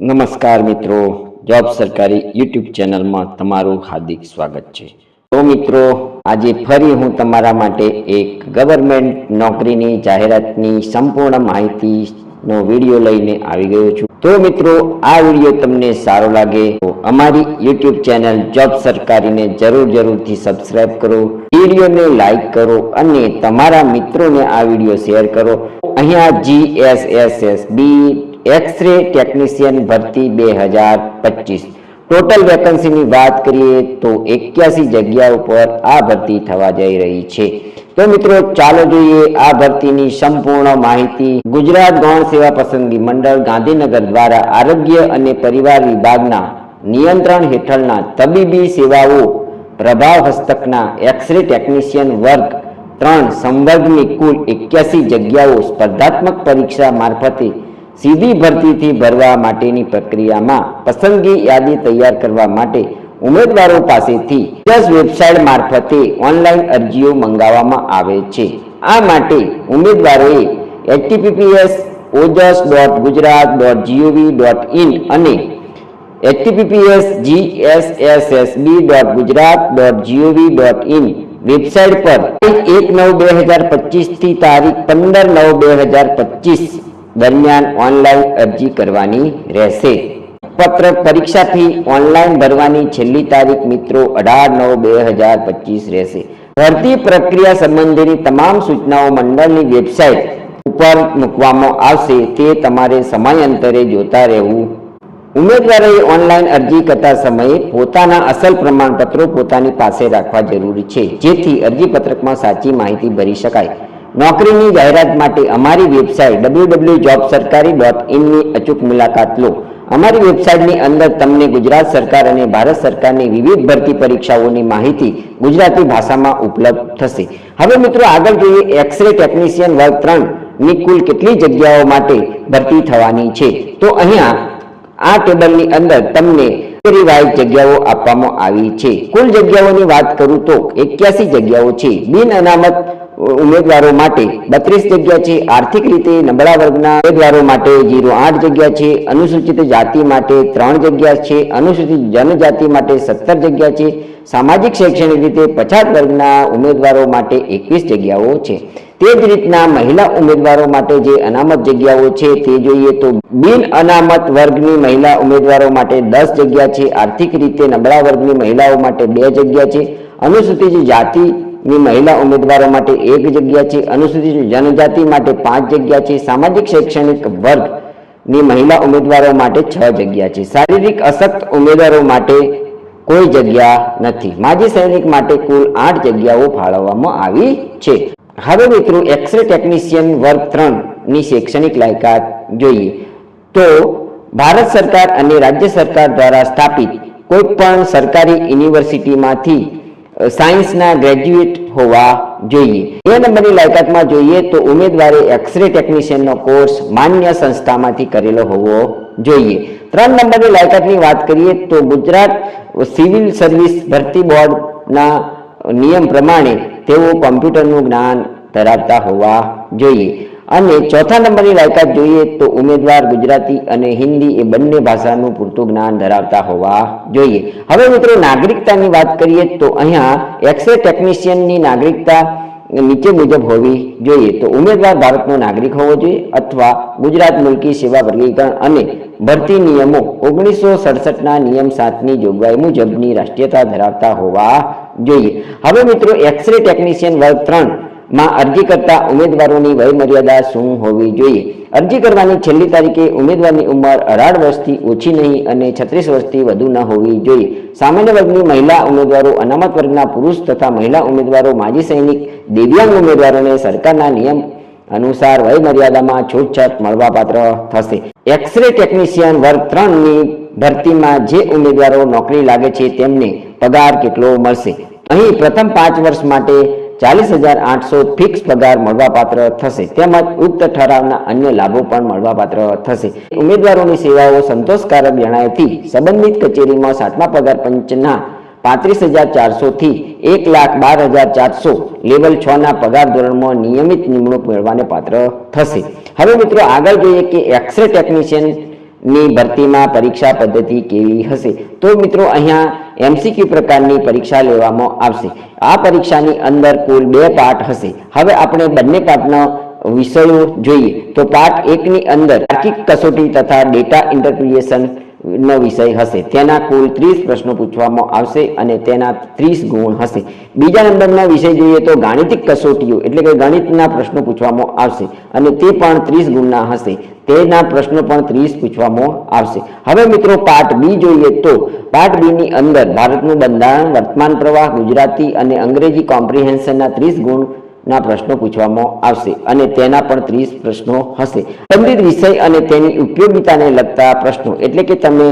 નમસ્કાર મિત્રો, જોબ સરકારી યુટ્યુબ ચેનલમાં તમારું હાર્દિક સ્વાગત છે. તો મિત્રો, આજે ફરી હું તમારા માટે એક ગવર્મેન્ટ નોકરીની જાહેરાતની સંપૂર્ણ માહિતીનો વીડિયો લઈને આવી ગયો છું. તો મિત્રો, આ વીડિયો તમને સારો લાગે તો અમારી યુટ્યુબ ચેનલ જોબ સરકારીને જરૂર જરૂરથી સબસ્ક્રાઇબ કરો. વિડીયોને લાઇક કરો અને તમારા મિત્રોને આ વીડિયો શેર કરો. અહીંયા જીએસએસએસ બી એક્સરે ટેકનિશિયન ભરતી બે હજાર પચીસ. ટોટલ વેકન્સીની વાત કરીએ તો એક્યાસી જગ્યા ઉપર આ ભરતી થવા જઈ રહી છે. તો મિત્રો, ચાલો જોઈએ આ ભરતીની સંપૂર્ણ માહિતી. ગુજરાત ગૌણ સેવા પસંદગી મંડળ ગાંધીનગર દ્વારા આરોગ્ય અને પરિવાર વિભાગના નિયંત્રણ હેઠળના તબીબી સેવાઓ પ્રભાવ હસ્તકના એક્સરે ટેકનિશિયન વર્ગ ત્રણ સંવર્ગની કુલ એક્યાસી જગ્યાઓ સ્પર્ધાત્મક પરીક્ષા મારફતે સીધી ભરતીથી ભરવા માટેની પ્રક્રિયામાં પસંદગી યાદી તૈયાર કરવા માટે ઉમેદવારો પાસેથી દસ વેબસાઇટ મારફતે ઓનલાઈન અરજીઓ મંગાવવામાં આવે છે. આ માટે ઉમેદવારોએ HTTPS Ojas dot Gujarat dot GOV dot in અને HTTPS GSSSB dot Gujarat dot GOV dot in website પર એક નવ બે હજાર પચીસથી તારીખ પંદર નવ બે હજાર પચીસ દરમિયાન ઓનલાઈન અરજી કરવાની રહેશે. પત્ર પરીક્ષા ઓનલાઈન ભરવાની છેલ્લી તારીખ મિત્રો અઢાર નવ બે હજાર પચીસ રહેશે. ભરતી પ્રક્રિયા સંબંધીની તમામ સૂચનાઓ મંડળની વેબસાઇટ ઉપર મૂકવામાં આવશે. તે તમારે સમયાંતરે જોતા રહેવું. ઉમેદવારોએ ઓનલાઈન અરજી કરતા સમયે પોતાના અસલ પ્રમાણપત્રો પોતાની પાસે રાખવા જરૂરી છે. જેથી અરજી પત્રકમાં સાચી માહિતી ભરી શકાય. નોકરીની જાહેરાત માટે અમારી website W W job Sarkari dot ઇનની અચૂક મુલાકાત લો. અમારી વેબસાઇટની અંદર તમને ગુજરાત સરકાર અને ભારત સરકારની વિવિધ ભરતી પરીક્ષાઓની માહિતી ગુજરાતી ભાષામાં ઉપલબ્ધ થશે. હવે મિત્રો આગળ જોઈએ એક્સરે ટેકનિશિયન વર્ગ ત્રણની કુલ કેટલી જગ્યાઓ માટે ભરતી થવાની છે. તો અહીંયા આ ટેબલની અંદર તમને વાઇઝ જગ્યાઓ આપવામાં આવી છે. કુલ જગ્યાઓની વાત કરું તો એક્યાસી જગ્યાઓ છે. બિન અનામત ઉમેદવારો માટે બત્રીસ જગ્યા છે. આર્થિક રીતે નબળા વર્ગના ઉમેદવારો માટે જીરો આઠ જગ્યા છે. અનુસૂચિત જાતિ માટે ત્રણ જગ્યા છે. અનુસૂચિત જનજાતિ માટે સત્તર જગ્યા છે. સામાજિક શૈક્ષણિક રીતે પછાત વર્ગના ઉમેદવારો માટે એકવીસ જગ્યાઓ છે. તે જ રીતના મહિલા ઉમેદવારો માટે જે અનામત જગ્યાઓ છે તે જોઈએ તો બિન અનામત વર્ગની મહિલા ઉમેદવારો માટે દસ જગ્યા છે. આર્થિક રીતે નબળા વર્ગની મહિલાઓ માટે બે જગ્યા છે. અનુસૂચિત જાતિની મહિલા ઉમેદવારો માટે એક જગ્યા છે, અનુસૂચિત જનજાતિ માટે પાંચ જગ્યા છે, સામાજિક શૈક્ષણિક વર્ગની મહિલા ઉમેદવારો માટે છ જગ્યા છે. શારીરિક અશક્ત ઉમેદવારો માટે કોઈ જગ્યા નથી. માજી સૈનિક માટે કુલ આઠ જગ્યાઓ ફાળવવામાં આવી છે. હવે મિત્રો એક્સરે ટેકનિશિયન વર્ગ ત્રણની શૈક્ષણિક લાયકાત જોઈએ. તો ભારત સરકાર અને રાજ્ય સરકાર દ્વારા સ્થાપિત કોઈ પણ સરકારી યુનિવર્સિટીમાંથી સાયન્સના ગ્રેજ્યુએટ હોવા જોઈએ. બે નંબરની લાયકાતમાં જોઈએ તો ઉમેદવારે એક્સરે ટેકનિશિયનનો કોર્સ માન્ય સંસ્થામાંથી કરેલો હોવો જોઈએ. ત્રણ નંબરની લાયકાતની વાત કરીએ તો ગુજરાત સિવિલ સર્વિસ ભરતી બોર્ડના નિયમ પ્રમાણે તેઓ કોમ્પ્યુટરનું જ્ઞાન ધરાવતા હોવા જોઈએ. અને ચોથા નંબરની લાયકાત જોઈએ તો ઉમેદવાર ગુજરાતી અને હિન્દી એ બંને ભાષાનું પૂરતું જ્ઞાન ધરાવતા હોવા જોઈએ. હવે મિત્રો નાગરિકતાની વાત કરીએ તો અહીંયા એક્સરે ટેકનિશિયનની નાગરિકતા નીચે મુજબ હોવી જોઈએ. તો ઉમેદવાર ભારતનો નાગરિક હોવો જોઈએ અથવા ગુજરાત મુલકી સેવા વર્ગીકરણ અને ભરતી નિયમો ઓગણીસો સડસઠના નિયમ સાતની જોગવાઈ મુજબની રાષ્ટ્રીયતા ધરાવતા હોવા જોઈએ. હવે મિત્રો એક્સરે ટેકનિશિયન વર્ગ ત્રણ માં અરજી કરતા ઉમેદવારોની વયમર્યાદા શું હોવી જોઈએ? અરજી કરવાની છેલ્લી તારીખે ઉમેદવારની ઉંમર અઢાર વર્ષથી ઓછી નહીં અને છત્રીસ વર્ષથી વધુ ન હોવી જોઈએ. સામાન્ય વર્ગની મહિલા ઉમેદવારો, અનામત વર્ગના પુરુષ તથા મહિલા ઉમેદવારો, માજી સૈનિક, દિવ્યાંગ ઉમેદવારોને સરકારના નિયમ અનુસાર વય મર્યાદામાં છૂટછાટ મળવાપાત્ર થશે. એક્સરે ટેકનિશિયન વર્ગ ત્રણની ભરતીમાં જે ઉમેદવારો નોકરી લાગે છે તેમને પગાર કેટલો મળશે? અહીં પ્રથમ પાંચ વર્ષ માટે ચાલીસ હજાર આઠસો ફિક્સ પગાર મળવાપાત્ર થશે. તેમજ ઉક્ત ઠરાવના અન્ય લાભો પણ મળવાપાત્ર થશે. ઉમેદવારોની સેવાઓ સંતોષકારક જણાયથી સંબંધિત કચેરીમાં સાતમા પગાર પંચના પાંત્રીસ હજાર ચારસો થી એક લાખ બાર હજાર ચારસો લેવલ છ ના પગાર ધોરણમાં નિયમિત નિમણૂક મેળવાને પાત્ર થશે. હવે મિત્રો આગળ જોઈએ કે એક્સરે ટેકનિશિયન ની ભરતીમાં પરીક્ષા પદ્ધતિ કેવી હશે? તો મિત્રો અહીંયા એમસીક્યુ પ્રકારની પરીક્ષા લેવામાં આવશે. આ પરીક્ષાની અંદર કુલ બે પાઠ હશે. હવે આપણે બંને પાઠનો વિષયો જોઈએ. તો પાઠ એકની અંદર તાર્કિક કસોટી તથા ડેટા ઇન્ટરપ્રિએશન નો વિષય હશે. તેના કુલ ત્રીસ પ્રશ્નો પૂછવામાં આવશે અને તેના ત્રીસ ગુણ હશે. બીજા નંબરનો વિષય જોઈએ તો ગાણિતિક કસોટીઓ, એટલે કે ગણિતના પ્રશ્નો પૂછવામાં આવશે અને તે પણ ત્રીસ ગુણના હશે. તેના પ્રશ્નો પણ ત્રીસ પૂછવામાં આવશે. હવે મિત્રો પાર્ટ બી જોઈએ તો પાર્ટ બીની અંદર ભારતનું બંધારણ, વર્તમાન પ્રવાહ, ગુજરાતી અને અંગ્રેજી કોમ્પ્રિહેન્શનના ત્રીસ ગુણ ના પ્રશ્નો પૂછવામાં આવશે અને તેના પણ ત્રીસ પ્રશ્નો હશે. સંબંધિત વિષય અને તેની ઉપયોગિતાને લગતા પ્રશ્નો, એટલે કે તમે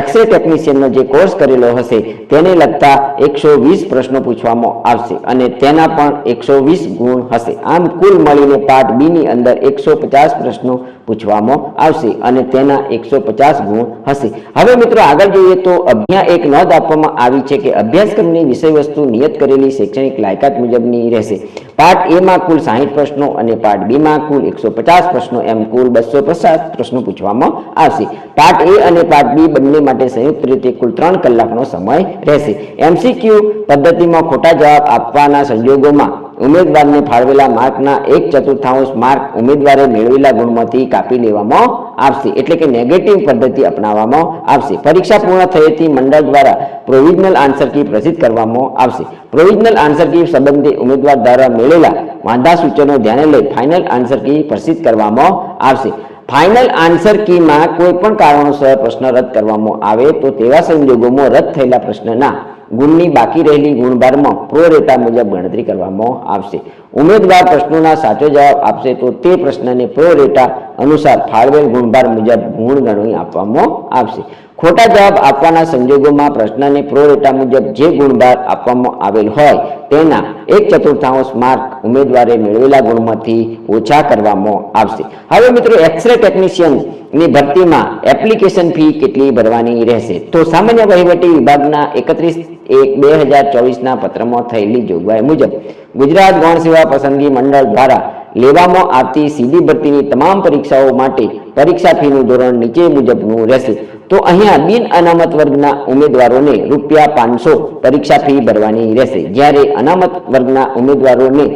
એક્સરે ટેકનિશિયનનો જે કોર્સ કરેલો હશે, તેને લગતા એકસો પ્રશ્નો પૂછવામાં આવશે અને તેના પણ એકસો ગુણ હશે. આમ કુલ મળીને પાર્ટ બીની અંદર એકસો પ્રશ્નો પૂછવામાં આવશે અને તેના એકસો ગુણ હશે. હવે મિત્રો આગળ જોઈએ તો અહીંયા એક નોંધ આપવામાં આવી છે કે અભ્યાસક્રમની વિષય વસ્તુ નિયત કરેલી શૈક્ષણિક લાયકાત મુજબની રહેશે. પાર્ટ એમાં કુલ સાહીઠ પ્રશ્નો અને પાર્ટ બી માં કુલ એકસો પચાસ પ્રશ્નો, એમ કુલ બસો પચાસ પ્રશ્નો પૂછવામાં આવશે. પાર્ટ એ અને પાર્ટ બી બંને માટે સંયુક્ત રીતે કુલ ત્રણ કલાકનો સમય રહેશે. એમસીક્યુ પદ્ધતિમાં ખોટા જવાબ આપવાના સંજોગોમાં ઉમેદવારને ફાળવેલા માર્કના એક ચતુર્થાંશ માર્ક ઉમેદવારે મેળવેલા ગુણમાંથી કાપી લેવામાં આવશે. એટલે કે નેગેટિવ પદ્ધતિ અપનાવવામાં આવશે. પરીક્ષા પૂર્ણ થયેથી મંડળ દ્વારા પ્રોવિઝનલ આન્સર કી પ્રસિદ્ધ કરવામાં આવશે. પ્રોવિઝનલ આન્સર કી સંબંધે ઉમેદવાર દ્વારા મેળવેલા વાંધા સૂચનો ધ્યાને લઈ ફાઇનલ આન્સર કી પ્રસિદ્ધ કરવામાં આવશે. ફાઇનલ આન્સર કીમાં કોઈ પણ કારણોસર પ્રશ્ન રદ કરવામાં આવે તો તેવા સંજોગોમાં રદ થયેલા પ્રશ્નના ગુણની બાકી રહેલી ગુણભારમાં પ્રો રેતા મુજબ ગણતરી કરવામાં આવશે. ઉમેદવાર પ્રશ્નોના સાચો જવાબ આપશે તો તે પ્રશ્નને પ્રો રેટા અનુસાર ફાળવેલ ગુણભાર મુજબ ગુણ ગણવી આપવામાં આવશે. ખોટા જવાબ આપવાના સંજોગોમાં પ્રશ્નને પ્રોરેટા મુજબ જે ગુણભાર આપવામાં આવેલ હોય તેના એક ચતુર્થાંશ માર્ક ઉમેદવારે મેળવેલા ગુણમાંથી ઓછા કરવામાં આવશે. હવે મિત્રો એક્સરે ટેકનિશિયનની ભરતીમાં એપ્લિકેશન ફી કેટલી ભરવાની રહેશે? તો સામાન્ય વહીવટી વિભાગના એકત્રીસ એક બે હજાર ચોવીસના પત્રમાં થયેલી જોગવાઈ મુજબ ગુજરાત ગૌણ સેવા પસંદગી મંડળ દ્વારા લેવામાં આવતી સીધી ભરતીની તમામ પરીક્ષાઓ માટે પરીક્ષા ફીનું ધોરણ નીચે મુજબનું રહેશે. તો અહીંયા બિન અનામત વર્ગના ઉમેદવારોને રૂપિયા પાંચસો પરીક્ષા ફી ભરવાની રહેશે. જ્યારે અનામત વર્ગના ઉમેદવારોને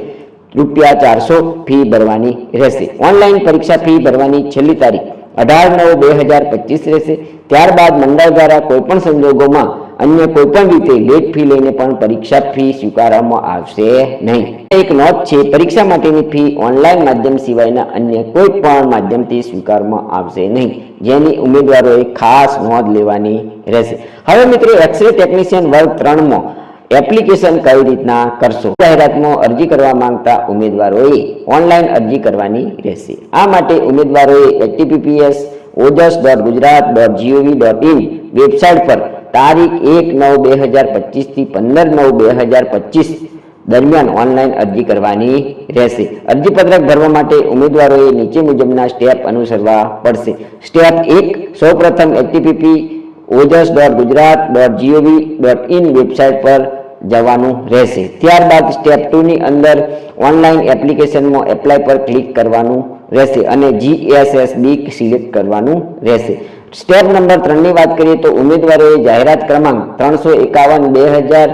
રૂપિયા ચારસો ફી ભરવાની રહેશે. ઓનલાઈન પરીક્ષા ફી ભરવાની છેલ્લી તારીખ અઢાર નવ બે હજાર પચીસ રહેશે. ત્યારબાદ મંડળ દ્વારા કોઈપણ સંજોગોમાં અન્ય કોઈપણ રીતે લેટ ફી લઈને પણ પરીક્ષા ફી સ્વીકારવામાં આવશે નહીં. એક નોંધ છે, પરીક્ષા માટેની ફી ઓનલાઈન માધ્યમ સિવાયના અન્ય કોઈ પણ માધ્યમથી સ્વીકારવામાં આવશે નહીં. જેની ઉમેદવારોએ ખાસ નોંધ લેવાની રહેશે. હવે મિત્રો એક્સરે ટેકનિશિયન વર્ગ ત્રણમાં એપ્લિકેશન કઈ રીતના કરશો? જાહેરાતમાં અરજી કરવા માંગતા ઉમેદવારોએ ઓનલાઈન અરજી કરવાની રહેશે. આ માટે ઉમેદવારોએ HTTPS Ojas dot Gujarat dot GOV dot in website પર તારીખ એક નવ બે હજાર પચીસથી પંદર નવ બે હજાર પચીસ દરમિયાન ઓનલાઈન અરજી કરવાની રહેશે. અરજીપત્રક ભરવા માટે ઉમેદવારોએ નીચે મુજબના સ્ટેપ અનુસરવા પડશે. સ્ટેપ એક, સૌપ્રથમ HTTP Ojas dot Gujarat dot GOV dot in website પર જવાનું રહેશે. ત્યારબાદ સ્ટેપ ટુની અંદર ઓનલાઈન એપ્લિકેશનમાં એપ્લાય પર ક્લિક કરવાનું રહેશે અને જીએસએસબી સિલેક્ટ કરવાનું રહેશે. સ્ટેપ નંબર ત્રણની વાત કરીએ તો ઉમેદવારોએ જાહેરાત ક્રમાંક ત્રણસો એકાવન, બે હજાર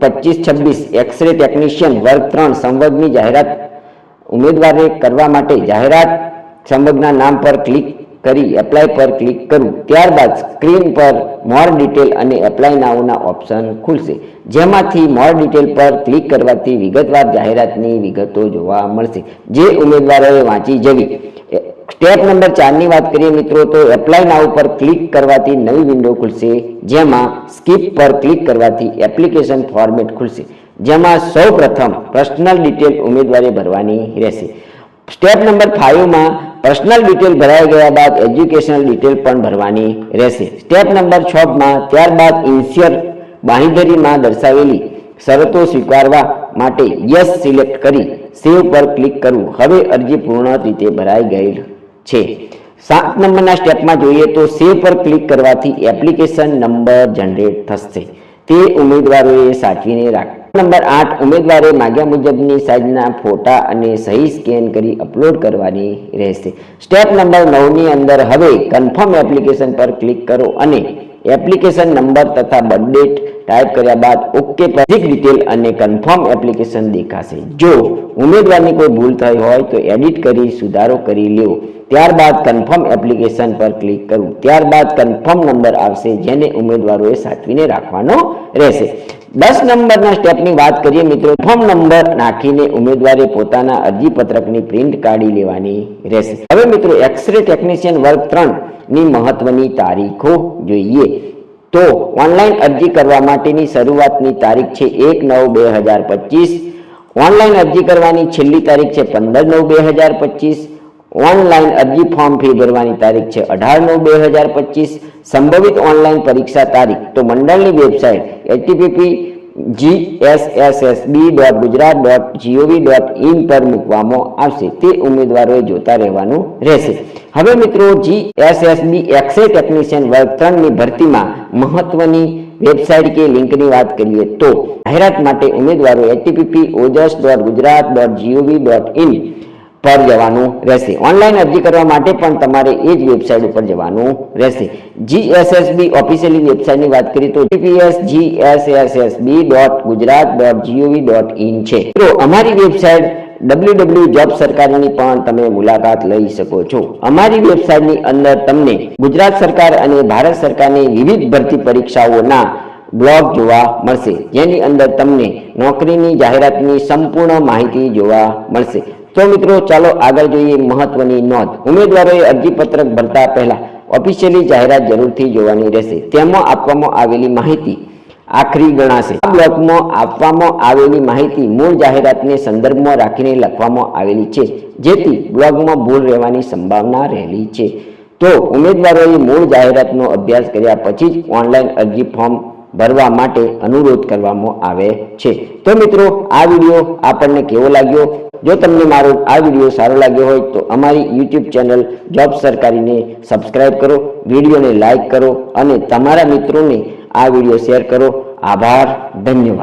પચીસ, છવ્વીસ એક્સરે ટેકનિશિયન વર્ગ ત્રણ સંવર્ગની જાહેરાત ઉમેદવારે કરવા માટે જાહેરાત સંવર્ગના નામ પર ક્લિક કરી એપ્લાય પર ક્લિક કરવું ત્યારબાદ સ્ક્રીન પર મોર ડિટેલ અને એપ્લાય નાઉના ઓપ્શન ખુલશે. જેમાંથી મોર ડિટેલ પર ક્લિક કરવાથી વિગતવાર જાહેરાતની વિગતો જોવા મળશે. જે ઉમેદવારોએ વાંચી જવી. સ્ટેપ નંબર ચારની વાત કરીએ મિત્રો, તો એપ્લાય ના ઉપર ક્લિક કરવાથી નવી વિન્ડો ખુલશે, જેમાં સ્કીપ પર ક્લિક કરવાથી એપ્લિકેશન ફોર્મેટ ખુલશે, જેમાં સૌ પ્રથમ પર્સનલ ડિટેલ ઉમેદવારે ભરવાની રહેશે. સ્ટેપ નંબર ફાઇવમાં પર્સનલ ડિટેલ ભરાઈ ગયા બાદ એજ્યુકેશનલ ડિટેલ પણ ભરવાની રહેશે. સ્ટેપ નંબર છમાં ત્યારબાદ ઇન્સ્યોર બાંહીધરીમાં દર્શાવેલી શરતો સ્વીકારવા માટે યસ સિલેક્ટ કરી સેવ પર ક્લિક કરવું. હવે અરજી પૂર્ણ રીતે ભરાઈ ગયેલ છે. સાત નંબરના સ્ટેપમાં જોઈએ તો સેવ પર ક્લિક કરવાથી એપ્લિકેશન નંબર જનરેટ થશે. તે ઉમેદવારોએ સાચવીને રાખ. નંબર આઠ, ઉમેદવારે માગ્યા મુજબની સાઇઝના ફોટા અને સહી સ્કેન કરી અપલોડ કરવાની રહેશે. સ્ટેપ નંબર નવની અંદર હવે કન્ફર્મ એપ્લિકેશન પર ક્લિક કરો અને એપ્લિકેશન નંબર તથા બર્થ ડેટ ટાઈપ કર્યા બાદ ઓકે બધી ડિટેલ અને કન્ફર્મ એપ્લિકેશન દેખાશે. જો ઉમેદવારની કોઈ ભૂલ થઈ હોય તો એડિટ કરી, સુધારો કરી લેવો ત્યારબાદ કન્ફર્મ એપ્લિકેશન પર ક્લિક કરવું ત્યારબાદ કન્ફર્મ નંબર આવશે, જેને ઉમેદવારોએ સાચવીને રાખવાનો રહેશે. દસ નંબરના સ્ટેપની વાત કરીએ, મિત્રો. ફોર્મ નંબર નાખીને ઉમેદવારે પોતાના અરજીપત્રકની પ્રિન્ટ કાઢી લેવાની રહેશે. હવે, મિત્રો એક્સરે ટેકનિશિયન વર્ગ ત્રણની મહત્વની તારીખો જોઈએ. તો ઓનલાઈન અરજી કરવા માટેની શરૂઆતની તારીખ છે એક નવ બે હજાર પચીસ. ઓનલાઈન અરજી કરવાની છેલ્લી તારીખ છે પંદર નવ બે હજાર પચીસ. ઓનલાઈન અરજી ફોર્મ ફી ભરવાની તારીખ છે અઢાર નવ બે હજાર પચીસ. સંભવિત ઓનલાઈન પરીક્ષા તારીખ તો મંડળની website HTTP GSSSB dot Gujarat dot GOV dot in પર મૂકવામાં આવશે. તે ઉમેદવારોએ જોતા રહેવાનું રહેશે. હવે મિત્રો જીએસએસબી એક્સે ટેકનિશિયન વર્ગ ત્રણની ભરતીમાં મહત્વની વેબસાઇટ કે લિંકની વાત કરીએ તો જાહેરાત માટે ઉમેદવારો HTTP Ojas dot Gujarat dot GOV dot in પર જવાનું રહેશે. ઓનલાઈન અરજી કરવા માટે પણ તમારે એ જ વેબસાઇટ ઉપર જવાનું રહેશે. જીએસએસબી ઓફિશિયલી વેબસાઇટની વાત કરીએ તો GPS GSSSB dot Gujarat dot GOV dot in છે. તો અમારી વેબસાઇટ ડબલ્યુ ડબલ્યુ જોબ સરકારની પણ તમે મુલાકાત લઈ શકો છો. અમારી વેબસાઇટની અંદર તમને ગુજરાત સરકાર અને ભારત સરકારની વિવિધ ભરતી પરીક્ષાઓના બ્લોગ જોવા મળશે. જેની અંદર તમને નોકરીની જાહેરાતની સંપૂર્ણ માહિતી જોવા મળશે. તો મિત્રો, ચાલો આગળ જોઈએ મહત્વની નોંધ. ઉમેદવારોએ અરજીપત્રક ભરતા પહેલા ઓફિશિયલી જાહેરાત જરૂરથી જોવાની રહેશે. તેમાં આપવામાં આવેલી માહિતી આખરી ગણાશે. આ બ્લોકમાં આપવામાં આવેલી માહિતી મૂળ જાહેરાતને સંદર્ભમાં રાખીને લખવામાં આવેલી છે, જેથી બ્લોગમાં ભૂલ રહેવાની સંભાવના રહેલી છે. તો ઉમેદવારોએ મૂળ જાહેરાતનો અભ્યાસ કર્યા પછી જ ઓનલાઈન અરજી ફોર્મ ભરવા માટે અનુરોધ કરવામાં આવે છે. તો મિત્રો, આ વીડિયો આપણને કેવો લાગ્યો? જો તમને મારો આ વીડિયો સારો લાગ્યો હોય તો અમારી યુટ્યુબ ચેનલ જોબ સરકારીને સબસ્ક્રાઈબ કરો, વિડીયોને લાઈક કરો અને તમારા મિત્રોને આ વીડિયો શેર કરો. આભાર, ધન્યવાદ.